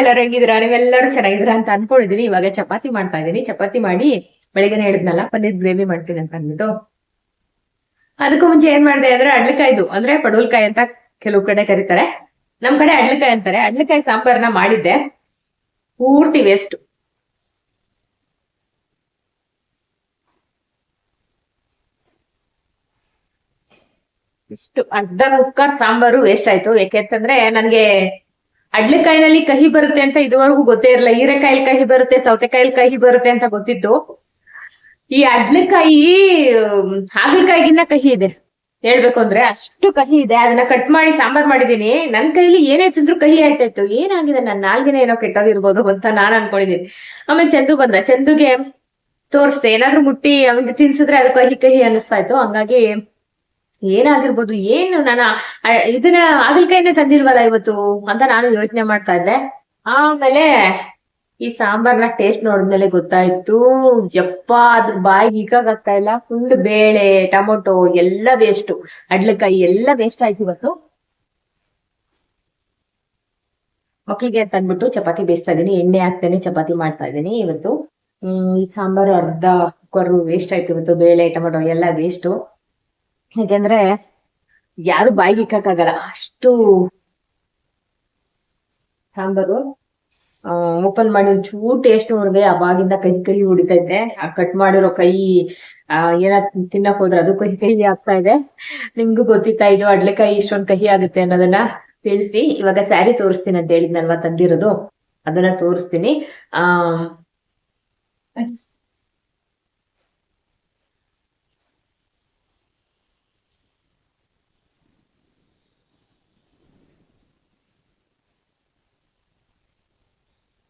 ಎಲ್ಲರೂ ಹೆಂಗಿದ್ದೀರಾ? ನೀವೆಲ್ಲರೂ ಚೆನ್ನಾಗಿದ್ದೀರಾ ಅಂತ ಅನ್ಕೊಂಡಿದೀನಿ ಇವಾಗ ಚಪಾತಿ ಮಾಡ್ತಾ ಇದ್ದೀನಿ. ಚಪಾತಿ ಮಾಡಿ ಬೆಳಿಗ್ಗೆನೆ ಹೇಳಿದ್ನಲ್ಲ, ಪನ್ನೀರ್ ಗ್ರೇವಿ ಮಾಡ್ತೀನಿ ಅಂತ ಅಂದ್ಬಿಟ್ಟು. ಅದಕ್ಕೂ ಮುಂಚೆ ಏನ್ ಮಾಡಿದೆ ಅಂದ್ರೆ ಅಡ್ಲಿಕಾಯ್ದು. ಅಂದ್ರೆ ಪಡುವಲ್ಕಾಯಿ ಅಂತ ಕೆಲವು ಕಡೆ ಕರೀತಾರೆ. ನಮ್ ಕಡೆ ಅಡ್ಲಿಕಾಯಿ ಅಂತಾರೆ. ಅಡ್ಲಿಕಾಯಿ ಸಾಂಬಾರ್ನ ಮಾಡಿದ್ದೆ. ಪೂರ್ತಿ ವೇಸ್ಟ್ ಇಷ್ಟು ಅರ್ಧ ಕುಕ್ಕರ್ ಸಾಂಬಾರು ವೇಸ್ಟ್ ಆಯ್ತು. ಯಾಕೆಂತಂದ್ರೆ ನನ್ಗೆ ಅಡ್ಲೆಕಾಯಿನಲ್ಲಿ ಕಹಿ ಬರುತ್ತೆ ಅಂತ ಇದುವರೆಗೂ ಗೊತ್ತೇ ಇರಲಿಲ್ಲ. ಹೀರೆಕಾಯಲ್ಲಿ ಕಹಿ ಬರುತ್ತೆ, ಸೌತೆಕಾಯಲ್ಲಿ ಕಹಿ ಬರುತ್ತೆ ಅಂತ ಗೊತ್ತಿತ್ತು. ಈ ಅಡ್ಲೆಕಾಯಿ ಹಾಗಲಕಾಯಿಗಿನ್ನ ಕಹಿ ಇದೆ. ಹೇಳ್ಬೇಕು ಅಂದ್ರೆ ಅಷ್ಟು ಕಹಿ ಇದೆ. ಅದನ್ನ ಕಟ್ ಮಾಡಿ ಸಾಂಬಾರ್ ಮಾಡಿದೀನಿ. ನನ್ ಕೈಲಿ ಏನೇ ತಿಂದ್ರು ಕಹಿ ಆಯ್ತಾಯ್ತು. ಏನಾಗಿದೆ? ನನ್ನ ನಾಲ್ಗಿನ ಏನೋ ಕೆಟ್ಟೋಗಿರ್ಬೋದು ಅಂತ ನಾನ್ ಅನ್ಕೊಂಡಿದ್ದೀನಿ ಆಮೇಲೆ ಚಂದು ಬಂದ, ಚಂದುಗೆ ತೋರಿಸ್ದೆ. ಏನಾದ್ರು ಮುಟ್ಟಿ ಅವ್ನಿಗೆ ತಿನ್ಸಿದ್ರೆ ಅದು ಕಹಿ ಕಹಿ ಅನಿಸ್ತಾ ಇತ್ತು. ಹಂಗಾಗಿ ಏನಾಗಿರ್ಬೋದು, ಏನು ನಾನು ಇದನ್ನ ಆಗಲ್ಕಾಯಿನೇ ತಂದಿಲ್ವಲ್ಲ ಇವತ್ತು ಅಂತ ನಾನು ಯೋಚನೆ ಮಾಡ್ತಾ ಇದ್ದೆ. ಆಮೇಲೆ ಈ ಸಾಂಬಾರ್ನ ಟೇಸ್ಟ್ ನೋಡಿದ್ಮೇಲೆ ಗೊತ್ತಾಯ್ತು. ಯಪ್ಪ ಅದ್ರ ಬಾಯಿಗೆ ಈಗಾಗ್ತಾ ಇಲ್ಲ. ಫುಲ್ ಬೇಳೆ, ಟೊಮೊಟೊ, ಎಲ್ಲ ವೇಸ್ಟ್ ಅಡ್ಲಕಾಯಿ ಎಲ್ಲ ವೇಸ್ಟ್ ಆಯ್ತು ಇವತ್ತು. ಮಕ್ಳಿಗೆ ಅಂತ ಅಂದ್ಬಿಟ್ಟು ಚಪಾತಿ ಬೇಯಿಸ್ತಾ ಇದ್ದೀನಿ. ಎಣ್ಣೆ ಹಾಕ್ತೇನೆ, ಚಪಾತಿ ಮಾಡ್ತಾ ಇದ್ದೀನಿ ಇವತ್ತು. ಹ್ಮ್, ಈ ಸಾಂಬಾರು ಅರ್ಧ ಕುಕ್ಕರ್ ವೇಸ್ಟ್ ಆಯ್ತು ಇವತ್ತು. ಬೇಳೆ, ಟೊಮೊಟೊ ಎಲ್ಲ ವೇಸ್ಟು ಯಾಕೆಂದ್ರೆ ಯಾರು ಬಾಯಿಗೆ ಇಕ್ಕಾಗಲ್ಲ ಅಷ್ಟು ಸಾಂಬಾರು ಓಪನ್ ಮಾಡಿ ಒಂಚೂರು ಟೇಸ್ಟ್ ನೋಡಿದ್ರೆ ಆ ಬಾಗಿಂದ ಕೈ ಕೈ ಹೊಡಿತೈತೆ ಆ ಕಟ್ ಮಾಡಿರೋ ಕೈ ಏನ ತಿನ್ನಕ್ ಹೋದ್ರೆ ಅದು ಕಹಿ ಕಹಿ ಆಗ್ತಾ ಇದೆ. ನಿಮ್ಗೂ ಗೊತ್ತಿತ್ತಾ ಇದು ಅಡ್ಲೆಕಾಯಿ ಇಷ್ಟೊಂದ್ ಕಹಿ ಆಗುತ್ತೆ ಅನ್ನೋದನ್ನ ತಿಳಿಸಿ. ಇವಾಗ ಸ್ಯಾರಿ ತೋರಿಸ್ತೀನಿ ಅಂತ ಹೇಳಿದ್ನಲ್ವಾ ತಂದಿರೋದು. ಅದನ್ನ ತೋರಿಸ್ತೀನಿ. ಆ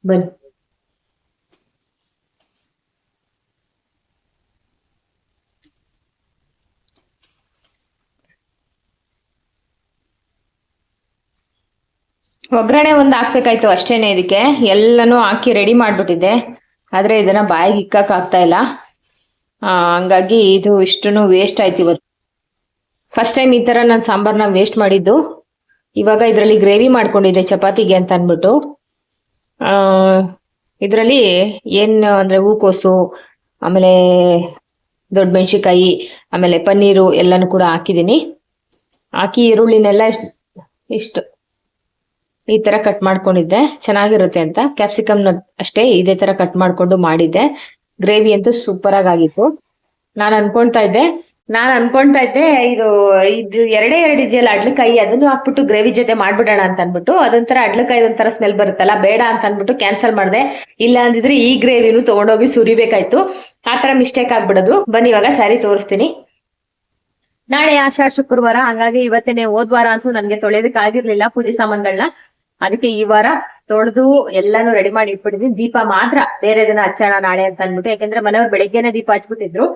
ಬನ್ನಿ ಒಗ್ಗರಣೆ ಒಂದು ಹಾಕ್ಬೇಕಾಯ್ತು ಅಷ್ಟೇನೆ ಇದಕ್ಕೆ. ಎಲ್ಲನೂ ಹಾಕಿ ರೆಡಿ ಮಾಡ್ಬಿಟ್ಟಿದ್ದೆ. ಆದ್ರೆ ಇದನ್ನ ಬಾಯಿಗೆ ಇಕ್ಕಕ್ ಆಗ್ತಾ ಇಲ್ಲ. ಹಂಗಾಗಿ ಇದು ಇಷ್ಟು ವೇಸ್ಟ್ ಆಯ್ತು ಇವತ್ತು. ಫಸ್ಟ್ ಟೈಮ್ ಈ ತರ ನಾನು ಸಾಂಬಾರ್ನ ವೇಸ್ಟ್ ಮಾಡಿದ್ದು. ಇವಾಗ ಇದರಲ್ಲಿ ಗ್ರೇವಿ ಮಾಡ್ಕೊಂಡಿದ್ದೆ ಚಪಾತಿಗೆ ಅಂತ ಅಂದ್ಬಿಟ್ಟು. ಆ, ಇದರಲ್ಲಿ ಏನ್ ಅಂದ್ರೆ ಹೂಕೋಸು, ಆಮೇಲೆ ದೊಡ್ಡ ಮೆಣಸಿಕಾಯಿ ಆಮೇಲೆ ಪನ್ನೀರು ಎಲ್ಲಾನು ಕೂಡ ಹಾಕಿದ್ದೀನಿ ಹಾಕಿ ಈರುಳ್ಳಿನೆಲ್ಲ ಇಷ್ಟು ಇಷ್ಟು ಈ ತರ ಕಟ್ ಮಾಡ್ಕೊಂಡಿದ್ದೆ. ಚೆನ್ನಾಗಿರುತ್ತೆ ಅಂತ. ಕ್ಯಾಪ್ಸಿಕಮ್ ಅಷ್ಟೇ ಇದೇ ತರ ಕಟ್ ಮಾಡ್ಕೊಂಡು ಮಾಡಿದ್ದೆ. ಗ್ರೇವಿ ಅಂತೂ ಸೂಪರ್ ಆಗಿ ಆಗಿತ್ತು. ನಾನು ಅನ್ಕೊಂತಾ ಇದ್ದೆ ನಾನು ಅನ್ಕೊಂತಾ ಇದ್ದೆ, ಇದು ಇದು ಎರಡೇ ಎರಡು ಇದೆಯಲ್ಲ ಅಡ್ಲಕಾಯಿ, ಅದನ್ನು ಹಾಕ್ಬಿಟ್ಟು ಗ್ರೇವಿ ಜೊತೆ ಮಾಡ್ಬಿಡೋಣ ಅಂತ ಅನ್ಬಿಟ್ಟು, ಅದೊಂಥರ ಅಡ್ಲಕಾಯಿ ಒಂಥರ ಸ್ಮೆಲ್ ಬರುತ್ತಲ್ಲ, ಬೇಡ ಅಂತ ಅನ್ಬಿಟ್ಟು ಕ್ಯಾನ್ಸಲ್ ಮಾಡಿದೆ. ಇಲ್ಲ ಅಂದಿದ್ರೆ ಈ ಗ್ರೇವಿನೂ ತಗೊಂಡೋಗಿ ಸುರಿಬೇಕಾಯ್ತು. ಆ ತರ ಮಿಸ್ಟೇಕ್ ಆಗ್ಬಿಡೋದು. ಬನ್ನಿ, ಇವಾಗ ಸ್ಯಾರಿ ತೋರಿಸ್ತೀನಿ. ನಾಳೆ ಆಷಾಢ ಶುಕ್ರವಾರ, ಹಂಗಾಗಿ ಇವತ್ತೇನೆ ಹೋದ್ ವಾರ ಅಂತೂ ನನ್ಗೆ ತೊಳೆಯೋದಕ್ಕೆ ಆಗಿರ್ಲಿಲ್ಲ ಪೂಜೆ ಸಾಮಾನ್ಗಳನ್ನ ಅದಕ್ಕೆ ಈ ವಾರ ತೊಳೆದು ಎಲ್ಲಾನು ರೆಡಿ ಮಾಡಿ ಇಟ್ಬಿಟ್ಟಿದ್ವಿ ದೀಪ ಮಾತ್ರ ಬೇರೆ ದಿನ ಹಚ್ಚೋಣ ನಾಳೆ ಅಂತ ಅನ್ಬಿಟ್ಟು, ಯಾಕಂದ್ರೆ ಮನೆಯವ್ರು ಬೆಳಿಗ್ಗೆನೆ ದೀಪ ಹಚ್ಬಿಟ್ಟಿದ್ರು.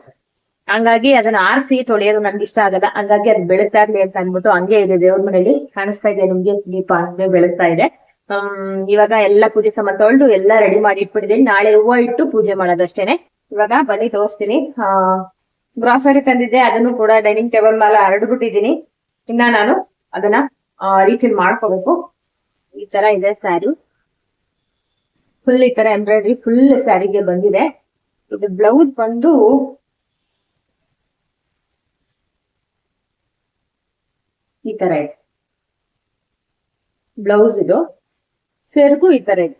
ಹಂಗಾಗಿ ಅದನ್ನ ಆರಿಸಿ ತೊಳೆಯೋದು ನನ್ಗೆ ಇಷ್ಟ ಆಗಲ್ಲ. ಹಂಗಾಗಿ ಅದ್ ಬೆಳಗ್ತಾ ಇರ್ಲಿ ಅಂತ ಅಂದ್ಬಿಟ್ಟು ಹಂಗೆ ಇದೆ ದೇವ್ರ ಮನೇಲಿ. ಕಾಣಿಸ್ತಾ ಇದೆ ನಿಮ್ಗೆ? ದೀಪ ಅಂದ್ರೆ ಬೆಳಗ್ತಾ ಇದೆ. ಹ್ಮ್, ಇವಾಗ ಎಲ್ಲ ಪೂಜೆ ಸಮ ತೊಳೆದು ಎಲ್ಲ ರೆಡಿ ಮಾಡಿ ಇಟ್ಬಿಟ್ಟಿದ್ದೀನಿ ನಾಳೆ ಹೂವು ಇಟ್ಟು ಪೂಜೆ ಮಾಡೋದಷ್ಟೇನೆ. ಇವಾಗ ಬನ್ನಿ, ತೋರಿಸ್ತೀನಿ. ಆ ಗ್ರಾಸರಿ ತಂದಿದ್ದೆ. ಅದನ್ನು ಕೂಡ ಡೈನಿಂಗ್ ಟೇಬಲ್ ಮೇಲೆ ಹರಡ್ಬಿಟ್ಟಿದ್ದೀನಿ ಇನ್ನ ನಾನು ಅದನ್ನ ರೀಫಿಲ್ ಮಾಡ್ಕೋಬೇಕು. ಈ ತರ ಇದೆ ಸ್ಯಾರಿ. ಫುಲ್ ಈ ತರ ಎಂಬ್ರಾಯ್ಡ್ರಿ ಫುಲ್ ಸ್ಯಾರಿಗೆ ಬಂದಿದೆ. ಇದು ಬ್ಲೌಸ್ ಬಂದು ಈ ತರ ಇದೆ. ಬ್ಲೌಸ್ ಇದು. ಸೆರ್ಗು ಈ ತರ ಇದೆ.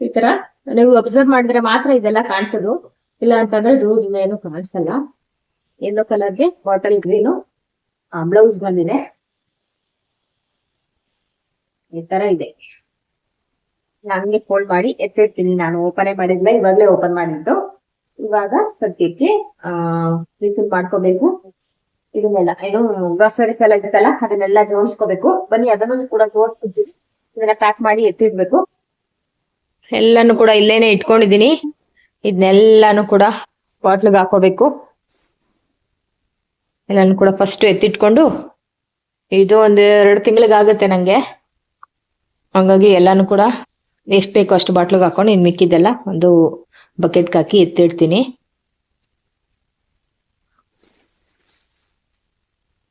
ಈ ತರ. ನೀವು ಅಬ್ಸರ್ವ್ ಮಾಡಿದ್ರೆ ಮಾತ್ರ ಇದೆಲ್ಲ ಕಾಣಿಸೋದು. ಇಲ್ಲ ಅಂತಂದ್ರೆ ದೂರದಿಂದ ಏನು ಕಾಣಿಸಲ್ಲ. ಎಲ್ಲೋ ಕಲರ್ಗೆ ಬಾಟಲ್ ಗ್ರೀನು ಬ್ಲೌಸ್ ಬಂದಿದೆ. ಈ ತರ ಇದೆ. ಹಂಗೆ ಫೋಲ್ಡ್ ಮಾಡಿ ಎತ್ತಿರ್ತೀನಿ ನಾನು. ಓಪನ್ ಮಾಡಿದ್ಮೇಲೆ ಇವಾಗ್ಲೇ ಓಪನ್ ಮಾಡಿದ್ದು. ಇವಾಗ ಸದ್ಯಕ್ಕೆ, ಆ ರಿಫಿಲ್ ಮಾಡ್ಕೋಬೇಕು. ಇದನ್ನೆಲ್ಲ, ಏನು ಗ್ರಾಸರೀಸ್ ಎಲ್ಲ ಇರುತ್ತಲ್ಲ ಅದನ್ನೆಲ್ಲ ಜೋಡಿಸ್ಕೋಬೇಕು. ಬನ್ನಿ ಅದನ್ನು ಕೂಡ ಜೋಡಿಸ್ಕೊತೀನಿ. ಇದನ್ನ ಪ್ಯಾಕ್ ಮಾಡಿ ಎತ್ತಿಡ್ಬೇಕು. ಎಲ್ಲಾನು ಕೂಡ ಇಲ್ಲೇನೆ ಇಟ್ಕೊಂಡಿದೀನಿ ಇದನ್ನೆಲ್ಲಾನು ಕೂಡ ಬಾಟ್ಲಿಗೆ ಹಾಕೋಬೇಕು. ಎಲ್ಲಾನು ಕೂಡ ಫಸ್ಟ್ ಎತ್ತಿಟ್ಕೊಂಡು, ಇದು ಒಂದ್ ಎರಡು ತಿಂಗಳಿಗಾಗತ್ತೆ ನಂಗೆ. ಹಂಗಾಗಿ ಎಲ್ಲಾನು ಕೂಡ ಎಷ್ಟು ಬೇಕೋ ಅಷ್ಟು ಬಾಟ್ಲಿಗೆ ಹಾಕೊಂಡು ಇನ್ನು ಮಿಕ್ಕಿದ್ದೆಲ್ಲ ಒಂದು ಬಕೆಟ್ಗೆ ಹಾಕಿ ಎತ್ತಿಡ್ತೀನಿ.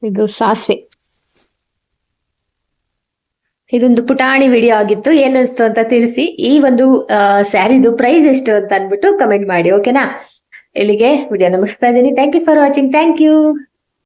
ಇದು ಸಾಸಿವೆ. ಇದೊಂದು ಪುಟಾಣಿ ವಿಡಿಯೋ ಆಗಿತ್ತು. ಏನಿಸ್ತು ಅಂತ ತಿಳಿಸಿ. ಈ ಒಂದು ಸ್ಯಾರಿದು ಪ್ರೈಸ್ ಎಷ್ಟು ಅಂತ ಅಂದ್ಬಿಟ್ಟು ಕಮೆಂಟ್ ಮಾಡಿ ಓಕೆನಾ ಇಲ್ಲಿಗೆ ವಿಡಿಯೋ ಮುಗಿಸ್ತಾ ಇದ್ದೀನಿ. Thank you for watching thank you